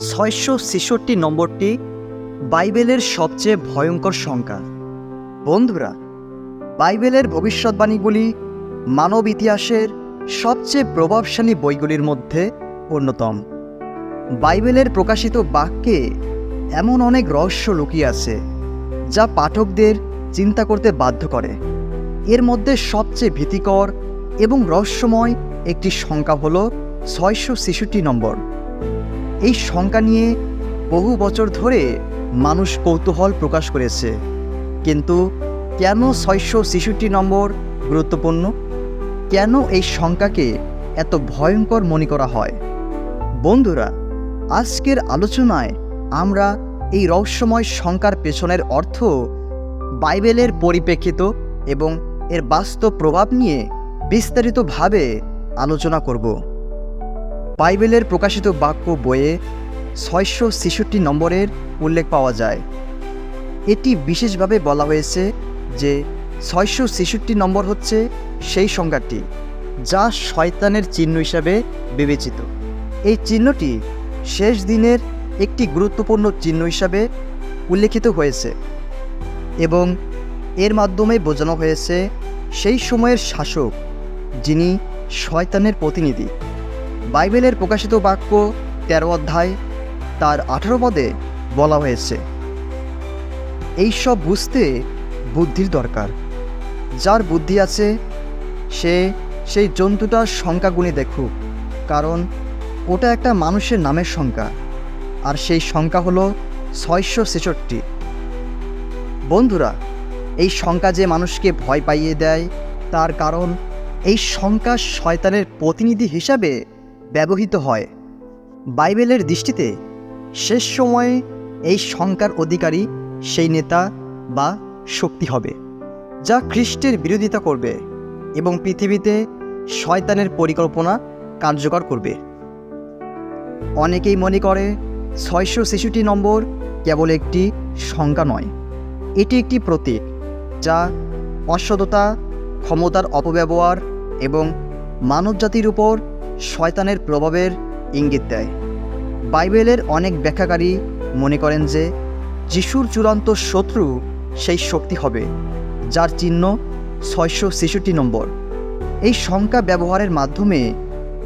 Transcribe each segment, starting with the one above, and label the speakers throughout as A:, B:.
A: ছয়শো ছেষট্টি নম্বরটি বাইবেলের সবচেয়ে ভয়ঙ্কর সংখ্যা। বন্ধুরা, বাইবেলের ভবিষ্যৎবাণীগুলি মানব ইতিহাসের সবচেয়ে প্রভাবশালী বইগুলির মধ্যে অন্যতম। বাইবেলের প্রকাশিত বাক্যে এমন অনেক রহস্য লুকিয়ে আছে, যা পাঠকদের চিন্তা করতে বাধ্য করে। এর মধ্যে সবচেয়ে ভীতিকর এবং রহস্যময় একটি সংখ্যা হল ছয়শো ছেষট্টি নম্বর। এই শঙ্কা নিয়ে বহু বছর ধরে মানুষ কৌতূহল প্রকাশ করেছে। কিন্তু কেন ছয়শো ছেষট্টি নম্বর গুরুত্বপূর্ণ? কেন এই সংখ্যাকে এত ভয়ঙ্কর মনে করা হয়? বন্ধুরা, আজকের আলোচনায় আমরা এই রহস্যময় শঙ্কার পেছনের অর্থ বাইবেলের পরিপ্রেক্ষিত এবং এর বাস্তব প্রভাব নিয়ে বিস্তারিতভাবে আলোচনা করব। বাইবেলের প্রকাশিত বাক্য বইয়ে ছয়শো ছেষট্টি নম্বরের উল্লেখ পাওয়া যায়। এটি বিশেষভাবে বলা হয়েছে যে ছয়শো ছেষট্টি নম্বর হচ্ছে সেই সংখ্যাটি যা শয়তানের চিহ্ন হিসাবে বিবেচিত। এই চিহ্নটি শেষ দিনের একটি গুরুত্বপূর্ণ চিহ্ন হিসাবে উল্লেখিত হয়েছে এবং এর মাধ্যমে বোঝানো হয়েছে সেই সময়ের শাসক, যিনি শয়তানের প্রতিনিধি। বাইবেলের প্রকাশিত বাক্য তেরো অধ্যায়, তার আঠারো পদে বলা হয়েছে, এই সব বুঝতে বুদ্ধির দরকার। যার বুদ্ধি আছে, সে সেই জন্তুটার সংখ্যা গুণে দেখুক, কারণ ওটা একটা মানুষের নামের সংখ্যা, আর সেই সংখ্যা হলো ছয়শো ছেষট্টি। বন্ধুরা, এই সংখ্যা যে মানুষকে ভয় পাইয়ে দেয়, তার কারণ এই সংখ্যা শয়তানের প্রতিনিধি হিসাবে ব্যবহৃত হয়। বাইবেলের দৃষ্টিতে শেষ সময়ে এই শঙ্কার অধিকারী সেই নেতা বা শক্তি হবে, যা খ্রিস্টের বিরোধিতা করবে এবং পৃথিবীতে শয়তানের পরিকল্পনা কার্যকর করবে। অনেকেই মনে করে ছয়শো ছেষট্টি নম্বর কেবল একটি সংখ্যা নয়, এটি একটি প্রতীক, যা অসততা, ক্ষমতার অপব্যবহার এবং মানবজাতির উপর শয়তানের প্রভাবের ইঙ্গিত দেয়। বাইবেলের অনেক ব্যাখ্যাকারী মনে করেন যে, যিশুর চূড়ান্ত শত্রু সেই শক্তি হবে, যার চিহ্ন ছয়শো ছেষট্টি নম্বর। এই সংখ্যা ব্যবহারের মাধ্যমে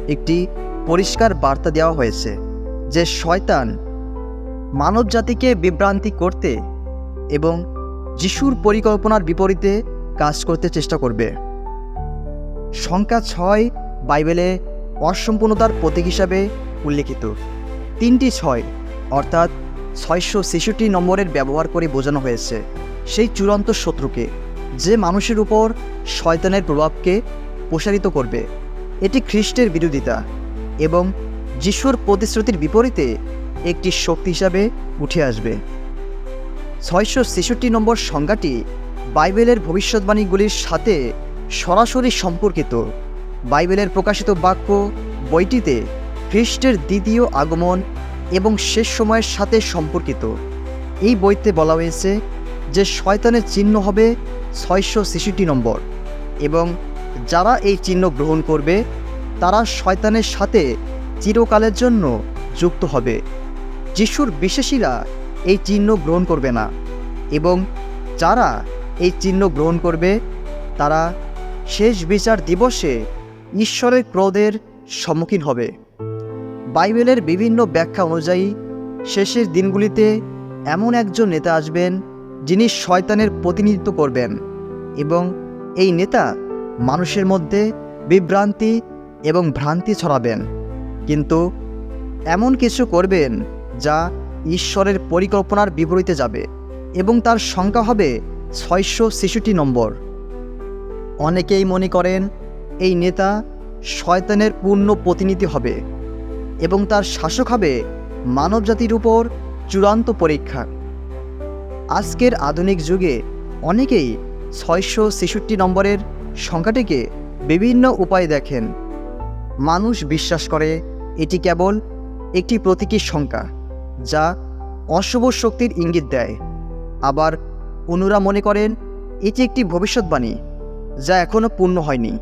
A: একটি পরিষ্কার বার্তা দেওয়া হয়েছে যে শয়তান মানবজাতিকে বিভ্রান্তি করতে এবং যিশুর পরিকল্পনার বিপরীতে কাজ করতে চেষ্টা করবে। সংখ্যা ছয় বাইবেলে অসম্পূর্ণতার প্রতীক হিসাবে উল্লেখিত। তিনটি ছয়, অর্থাৎ ছয়শো ছেষট্টি নম্বরের ব্যবহার করে বোঝানো হয়েছে সেই চূড়ান্ত শত্রুকে, যে মানুষের উপর শয়তানের প্রভাবকে প্রসারিত করবে। এটি খ্রিস্টের বিরোধিতা এবং যিশুর প্রতিশ্রুতির বিপরীতে একটি শক্তি হিসাবে উঠে আসবে। ছয়শো ছেষট্টি নম্বর সংজ্ঞাটি বাইবেলের ভবিষ্যৎবাণীগুলির সাথে সরাসরি সম্পর্কিত। বাইবেলের প্রকাশিত বাক্য, বইটিতে খ্রিস্টের দ্বিতীয় আগমন এবং শেষ সময়ের সাথে সম্পর্কিত। এই বইতে বলা হয়েছে যে শয়তানের চিহ্ন হবে ছয়শো ছেষট্টি নম্বর এবং যারা এই চিহ্ন গ্রহণ করবে, তারা শয়তানের সাথে চিরকালের জন্য যুক্ত হবে। যিশুর বিশেষীরা এই চিহ্ন গ্রহণ করবে না এবং যারা এই চিহ্ন গ্রহণ করবে, তারা শেষ বিচার দিবসে ঈশ্বরের ক্রোধের সম্মুখীন হবে। বাইবেলের বিভিন্ন ব্যাখ্যা অনুযায়ী, শেষের দিনগুলিতে এমন একজন নেতা আসবেন যিনি শয়তানের প্রতিনিধিত্ব করবেন এবং এই নেতা মানুষের মধ্যে বিভ্রান্তি এবং ভ্রান্তি ছড়াবেন। কিন্তু এমন কিছু করবেন যা ঈশ্বরের পরিকল্পনার বিপরীতে যাবে এবং তার সংখ্যা হবে ছয়শো ছেষট্টি নম্বর। অনেকেই মনে করেন, এই নেতা শয়তানের পূর্ণ প্রতিনিধি হবে এবং তার শাসক হবে মানবজাতির উপর চূড়ান্ত পরীক্ষা। আজকের আধুনিক যুগে অনেকেই ছয়শো ছেষট্টি নম্বরের সংখ্যাটিকে বিভিন্ন উপায়ে দেখেন। মানুষ বিশ্বাস করে এটি কেবল একটি প্রতীকী সংখ্যা, যা অশুভ শক্তির ইঙ্গিত দেয়। আবার অন্যরা মনে করেন, এটি একটি ভবিষ্যৎবাণী, যা এখনও পূর্ণ হয়নি।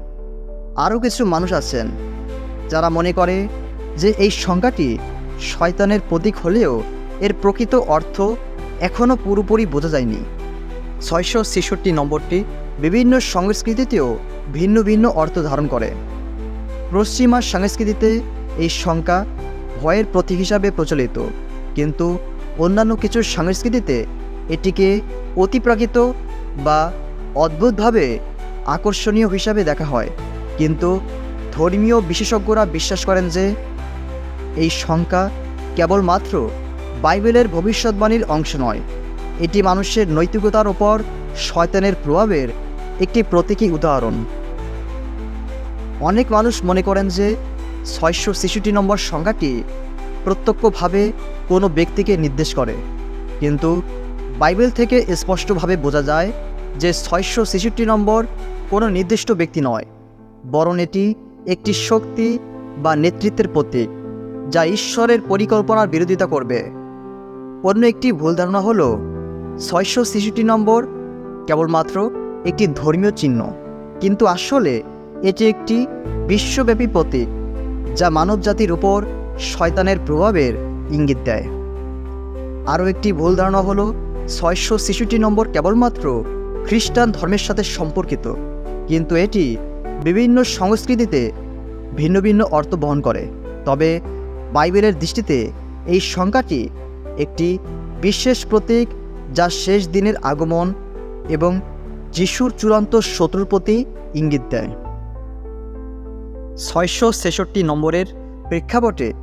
A: আরও কিছু মানুষ আছেন যারা মনে করে যে এই সংখ্যাটি শয়তানের প্রতীক হলেও এর প্রকৃত অর্থ এখনও পুরোপুরি বোঝা যায়নি। ছয়শো ছেষট্টি নম্বরটি বিভিন্ন সংস্কৃতিতেও ভিন্ন ভিন্ন অর্থ ধারণ করে। পশ্চিমা সংস্কৃতিতে এই সংখ্যা ভয়ের প্রতীক হিসাবে প্রচলিত, কিন্তু অন্যান্য কিছু সংস্কৃতিতে এটিকে অতিপ্রাকৃত বা অদ্ভুতভাবে আকর্ষণীয় হিসাবে দেখা হয়। কিন্তু ধর্মীয় বিশেষজ্ঞরা বিশ্বাস করেন যে এই সংখ্যা কেবলমাত্র বাইবেলের ভবিষ্যৎবাণীর অংশ নয়। এটি মানুষের নৈতিকতার ওপর শয়তানের প্রভাবের একটি প্রতীকী উদাহরণ। অনেক মানুষ মনে করেন যে ছয়শো ছেষট্টি নম্বর সংখ্যাটি প্রত্যক্ষভাবে কোনো ব্যক্তিকে নির্দেশ করে। কিন্তু বাইবেল থেকে স্পষ্টভাবে বোঝা যায় যে ছয়শো ছেষট্টি নম্বর কোনো নির্দিষ্ট ব্যক্তি নয়। বরং এটি একটি শক্তি বা নেতৃত্বের প্রতীক, যা ঈশ্বরের পরিকল্পনার বিরোধিতা করবে। অন্য একটি ভুল ধারণা হল ছয়শো ছেষট্টি নম্বর, কেবলমাত্র একটি ধর্মীয় চিহ্ন। কিন্তু আসলে এটি একটি বিশ্বব্যাপী প্রতীক, যা মানবজাতির উপর শয়তানের প্রভাবের ইঙ্গিত দেয়। আরও একটি ভুল ধারণা হল ছয়শো ছেষট্টি নম্বর কেবলমাত্র খ্রিস্টান ধর্মের সাথে সম্পর্কিত, কিন্তু এটি বিভিন্ন সংস্কৃতিতে ভিন্ন ভিন্ন অর্থ বহন করে। তবে বাইবেলের দৃষ্টিতে এই সংখ্যাটি একটি বিশেষ প্রতীক যা শেষ দিনের আগমন এবং যিশুর চূড়ান্ত শত্রুর প্রতি ইঙ্গিত দেয়। ছয়শো ছেষট্টি নম্বরের প্রেক্ষাপটে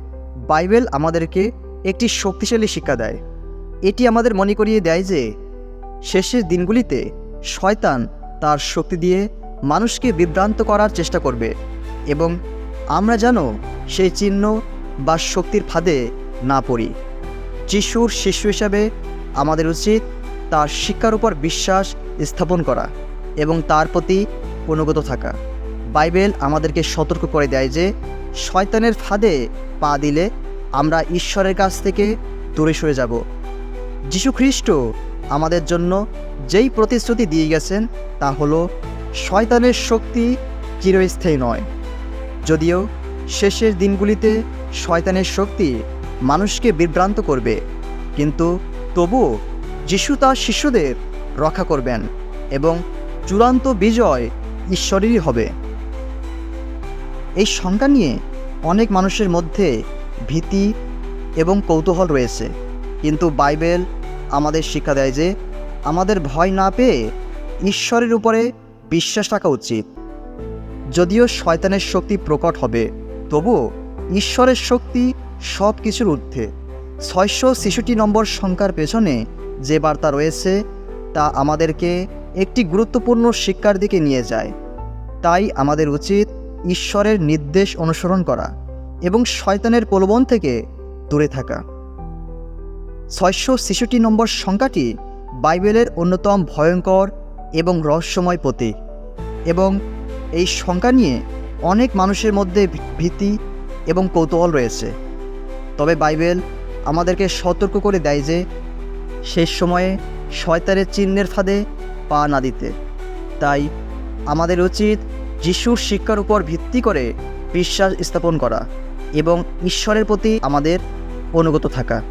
A: বাইবেল আমাদেরকে একটি শক্তিশালী শিক্ষা দেয়। এটি আমাদের মনে করিয়ে দেয় যে শেষের দিনগুলিতে শয়তান তার শক্তি দিয়ে মানুষকে বিভ্রান্ত করার চেষ্টা করবে এবং আমরা যেন সেই চিহ্ন বা শক্তির ফাঁদে না পড়ি। যিশুর শিশু হিসাবে আমাদের উচিত তার শিক্ষার উপর বিশ্বাস স্থাপন করা এবং তার প্রতি অনুগত থাকা। বাইবেল আমাদেরকে সতর্ক করে দেয় যে শয়তানের ফাঁদে পা দিলে আমরা ঈশ্বরের কাছ থেকে দূরে সরে যাব। যীশু খ্রিস্ট আমাদের জন্য যেই প্রতিশ্রুতি দিয়ে গেছেন তা হলো শয়তানের শক্তি চিরস্থায়ী নয়। যদিও শেষের দিনগুলিতে শয়তানের শক্তি মানুষকে বিভ্রান্ত করবে, কিন্তু তবুও যিশু তার শিষ্যদের রক্ষা করবেন এবং চূড়ান্ত বিজয় ঈশ্বরেরই হবে। এই সংখ্যা নিয়ে অনেক মানুষের মধ্যে ভীতি এবং কৌতূহল রয়েছে। কিন্তু বাইবেল আমাদের শিক্ষা দেয় যে আমাদের ভয় না পেয়ে ঈশ্বরের উপরে বিশ্বাস রাখা উচিত। যদিও শয়তানের শক্তি প্রকট হবে, তবুও ঈশ্বরের শক্তি সব কিছুর ঊর্ধ্বে। ছয়শো ছেষট্টি নম্বর সংখ্যার পেছনে যে বার্তা রয়েছে, তা আমাদেরকে একটি গুরুত্বপূর্ণ শিক্ষার দিকে নিয়ে যায়। তাই আমাদের উচিত ঈশ্বরের নির্দেশ অনুসরণ করা এবং শয়তানের প্রলোভন থেকে দূরে থাকা। ছয়শো ছেষট্টি নম্বর সংখ্যাটি বাইবেলের অন্যতম ভয়ঙ্কর এবং রহস্যময় প্রতীক এবং এই সংখ্যা নিয়ে অনেক মানুষের মধ্যে ভীতি এবং কৌতূহল রয়েছে। তবে বাইবেল আমাদেরকে সতর্ক করে দেয় যে, শেষ সময়ে শয়তানের চিহ্নের ফাঁদে পা না দিতে। তাই আমাদের উচিত যিশুর শিক্ষার উপর ভিত্তি করে বিশ্বাস স্থাপন করা এবং ঈশ্বরের প্রতি আমাদের অনুগত থাকা।